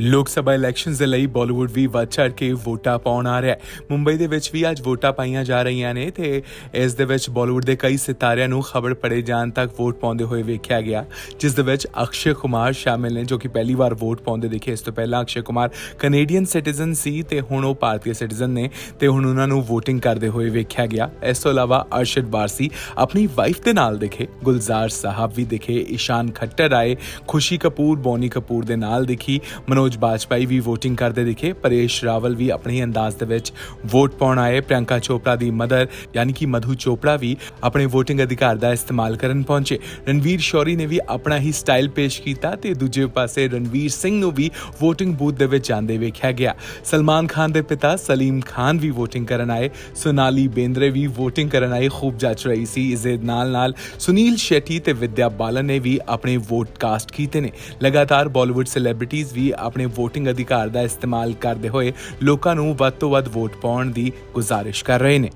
ਲੋਕ ਸਭਾ ਇਲੈਕਸ਼ਨਸ ਦੇ ਲਈ ਬਾਲੀਵੁੱਡ ਵੀ ਵੱਧ ਚੜ੍ਹ ਕੇ ਵੋਟਾਂ ਪਾਉਣ ਆ ਰਿਹਾ ਹੈ। ਮੁੰਬਈ ਦੇ ਵਿੱਚ ਵੀ ਅੱਜ ਵੋਟਾਂ ਪਾਈਆਂ ਜਾ ਰਹੀਆਂ ਨੇ ਤੇ ਇਸ ਦੇ ਵਿੱਚ ਬਾਲੀਵੁੱਡ ਦੇ ਕਈ ਸਿਤਾਰਿਆਂ ਨੂੰ ਖਬਰ ਪੜੇ ਜਾਣ ਤੱਕ ਵੋਟ ਪਾਉਂਦੇ ਹੋਏ ਵੇਖਿਆ ਗਿਆ, ਜਿਸ ਦੇ ਵਿੱਚ ਅਕਸ਼ੇ ਕੁਮਾਰ ਸ਼ਾਮਿਲ ਨੇ ਜੋ ਕਿ ਪਹਿਲੀ ਵਾਰ ਵੋਟ ਪਾਉਂਦੇ ਦਿਖੇ। ਇਸ ਤੋਂ ਪਹਿਲਾਂ ਅਕਸ਼ੇ ਕੁਮਾਰ ਕੈਨੇਡੀਅਨ ਸਿਟੀਜ਼ਨ ਸੀ ਤੇ ਹੁਣ ਉਹ ਭਾਰਤੀ ਸਿਟੀਜ਼ਨ ਨੇ ਤੇ ਹੁਣ ਉਹਨਾਂ ਨੂੰ VOTING ਕਰਦੇ ਹੋਏ ਵੇਖਿਆ ਗਿਆ। ਇਸ ਤੋਂ ਇਲਾਵਾ ਅਰਸ਼ਦ ਬਾਰਸੀ ਆਪਣੀ ਵਾਈਫ ਦੇ ਨਾਲ ਦਿਖੇ, ਗੁਲਜ਼ਾਰ ਸਾਹਿਬ ਵੀ ਦਿਖੇ, ਈਸ਼ਾਨ ਖੱਟਰ ਆਏ, ਖੁਸ਼ੀ ਕਪੂਰ, ਬੋਨੀ ਕਪੂਰ ਦੇ ਨਾਲ ਦਿਖੀ, ਮਨੋਜ ਬਾਜਪਾਈ ਵੀ VOTING ਕਰਦੇ ਦਿਖੇ। ਪਰੇਸ਼ ਰਾਵਲ ਵੀ ਆਪਣੇ ਅੰਦਾਜ਼ ਦੇ ਵਿੱਚ ਵੋਟ ਪਾਉਣ ਆਏ। ਪ੍ਰਿਯੰਕਾ ਚੋਪੜਾ ਦੀ ਮਦਰ, ਯਾਨੀ ਕਿ ਮਧੂ ਚੋਪੜਾ ਵੀ ਆਪਣੇ VOTING ਅਧਿਕਾਰ ਦਾ ਇਸਤੇਮਾਲ ਕਰਨ ਪਹੁੰਚੇ। ਰਣਵੀਰ ਸ਼ੌਰੀ ਨੇ ਵੀ ਆਪਣਾ ਹੀ ਸਟਾਈਲ ਪੇਸ਼ ਕੀਤਾ ਤੇ ਦੂਜੇ ਪਾਸੇ ਰਣਵੀਰ ਸਿੰਘ ਨੂੰ ਵੀ VOTING ਬੂਥ ਦੇ ਵਿੱਚ ਜਾਂਦੇ ਵੇਖਿਆ ਗਿਆ। ਸਲਮਾਨ ਖਾਨ ਦੇ ਪਿਤਾ ਸਲੀਮ ਖਾਨ ਵੀ VOTING ਕਰਨ ਆਏ। ਸੋਨਾਲੀ ਬੇਂਦਰੇ ਵੀ VOTING ਕਰਨ ਆਏ। ਖੂਬ ਜੱਚ ਰਹੀ ਸੀ। ਇਸ ਦੇ ਨਾਲ ਨਾਲ ਸੁਨੀਲ ਸ਼ੈਟੀ ਤੇ ਵਿਦਿਆ ਬਾਲਨ ਨੇ ਵੀ ਆਪਣੇ ਵੋਟ ਕਾਸਟ ਕੀਤੇ ਨੇ। ਲਗਾਤਾਰ ਬਾਲੀਵੁੱਡ ਸੈਲੀਬ੍ਰਿਟੀਜ਼ ਵੀ ਆਪਣੇ ਆਪਣੇ VOTING ਅਧਿਕਾਰ ਦਾ ਇਸਤੇਮਾਲ ਕਰਦੇ ਹੋਏ ਲੋਕਾਂ ਨੂੰ ਵੱਧ ਤੋਂ ਵੱਧ ਵੋਟ ਪਾਉਣ ਦੀ ਗੁਜ਼ਾਰਿਸ਼ ਕਰ ਰਹੇ ਨੇ।